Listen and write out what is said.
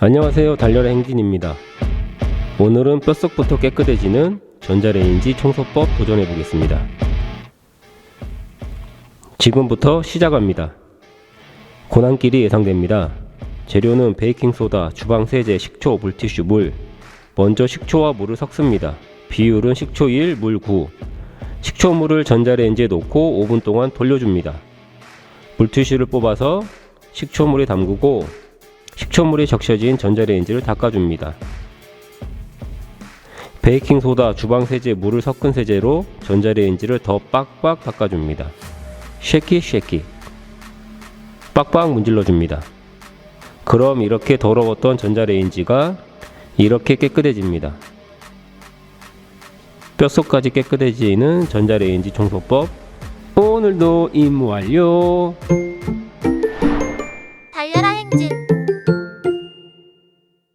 안녕하세요. 달려라 행진입니다. 오늘은 뼛속부터 깨끗해지는 전자레인지 청소법 도전해 보겠습니다. 지금부터 시작합니다. 고난길이 예상됩니다. 재료는 베이킹소다, 주방세제, 식초, 물티슈, 물. 먼저 식초와 물을 섞습니다. 비율은 식초 1, 물 9 식초물을 전자레인지에 넣고 5분 동안 돌려줍니다. 물티슈를 뽑아서 식초물에 담그고 식초물이 적셔진 전자레인지를 닦아줍니다. 베이킹소다, 주방세제, 물을 섞은 세제로 전자레인지를 더 빡빡 닦아줍니다. 쉐키 쉐키 빡빡 문질러줍니다. 그럼 이렇게 더러웠던 전자레인지가 이렇게 깨끗해집니다. 뼛속까지 깨끗해지는 전자레인지 청소법 오늘도 임무 완료